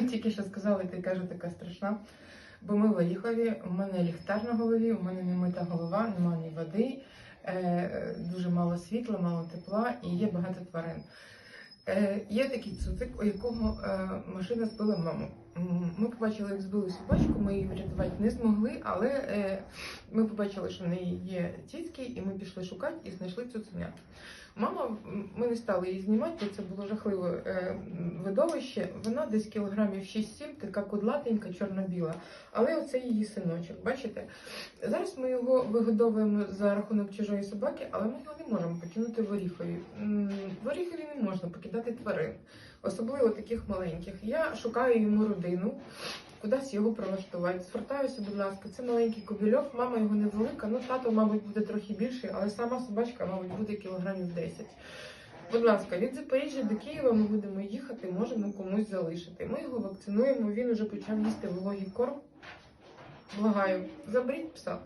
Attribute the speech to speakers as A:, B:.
A: тільки що сказала, ти кажу, така страшна. Бо ми в Оріхові, у мене ліхтар на голові, у мене не мита голова, нема ні води, е, дуже мало світла, мало тепла і є багато тварин. Е, є такий цуцик, у якого е, машина збила маму. Ми побачили, як збили собачку, ми її врятувати не змогли, але е, ми побачили, що в неї є цицьки, і ми пішли шукати і знайшли цуценя. Мама, ми не стали її знімати, це було жахливе е, видовище. Вона десь кілограмів 6-7, така кудлатенька, чорно-біла. Але оце її синочок, бачите? Зараз ми його вигодовуємо за рахунок чужої собаки, але ми його не можемо покинути в Оріхові. В Оріхові не можна покидати тварин, особливо таких маленьких. Я шукаю йому родину, кудись його прилаштувати. Звертаюся, будь ласка, це маленький кобільов, мама його невелика, ну тато, мабуть, буде трохи більший, але сама собачка, мабуть, буде кілограмів 10. Будь ласка, від Запоріжжя до Києва ми будемо їхати, можемо комусь залишити. Ми його вакцинуємо, він уже почав їсти вологий корм. Благаю, заберіть пса.